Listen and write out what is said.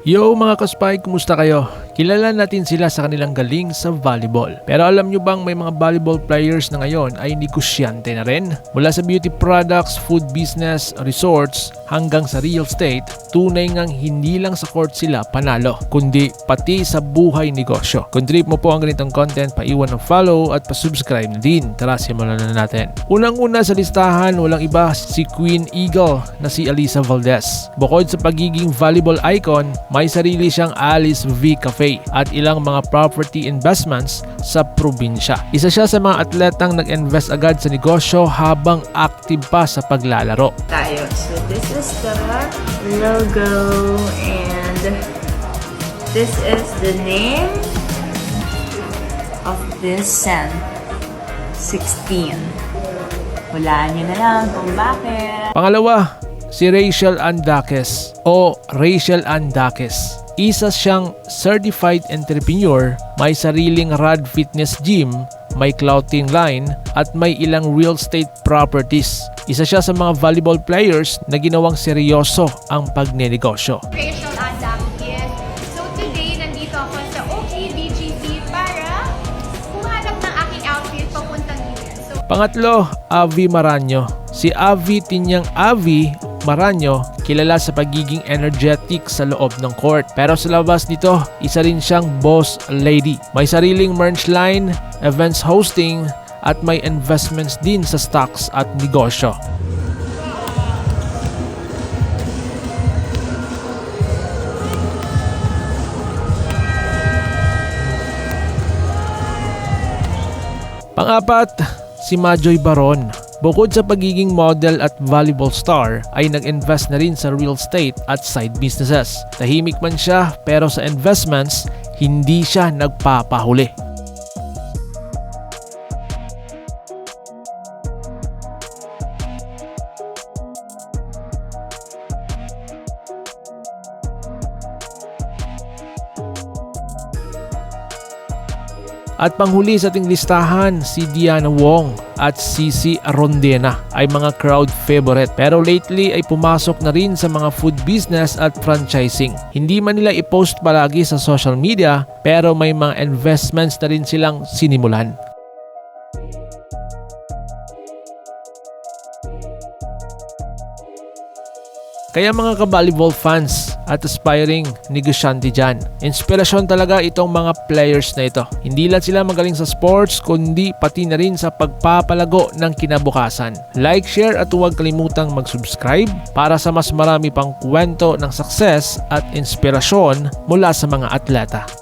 Yo mga kaspay, kumusta kayo? Kilala natin sila sa kanilang galing sa volleyball. Pero alam nyo bang may mga volleyball players na ngayon ay negosyante na rin? Mula sa beauty products, food business, resorts, hanggang sa real estate, tunay ngang hindi lang sa court sila panalo, kundi pati sa buhay negosyo. Kung trip mo po ang ganitong content, paiwan ng follow at pasubscribe na din. Tara, simulan na natin. Unang-una sa listahan, walang iba si Queen Eagle na si Alisa Valdez. Bukod sa pagiging volleyball icon, may sarili siyang Alice V Cafe at ilang mga property investments sa probinsya. Isa siya sa mga atletang nag-invest agad sa negosyo habang active pa sa paglalaro. tayo. So this is the logo and this is the name of this scent. 16. Hulaan nyo na lang kung bakit. Pangalawa, si Rachel Andakes o Rachel Andakes. Isa siyang certified entrepreneur, may sariling Rad Fitness Gym, may clothing line, at may ilang real estate properties. Isa siya sa mga volleyball players na ginawang seryoso ang pagnenegosyo. Rachel Adamkis. So today, nandito ako sa OKBGC para kumanap ng aking outfit papuntang US. So Pangatlo, Avi Maranyo. Si Avi Tinyang Avi Maranyo, kilala sa pagiging energetic sa loob ng court. Pero sa labas nito, isa rin siyang boss lady. May sariling merch line, events hosting, at may investments din sa stocks at negosyo. Pangapat, si Majoy Baron. Bukod sa pagiging model at volleyball star, ay nag-invest na rin sa real estate at side businesses. Tahimik man siya pero sa investments, hindi siya nagpapahuli. At panghuli sa ating listahan, si Diana Wong at Cici Arondena ay mga crowd favorite. Pero lately ay pumasok na rin sa mga food business at franchising. Hindi man nila i-post palagi sa social media, pero may mga investments na rin silang sinimulan. Kaya mga ka-volleyball fans at aspiring negosyante dyan, inspirasyon talaga itong mga players na ito. Hindi lang sila magaling sa sports, kundi pati na rin sa pagpapalago ng kinabukasan. Like, share at huwag kalimutang mag-subscribe para sa mas marami pang kwento ng success at inspirasyon mula sa mga atleta.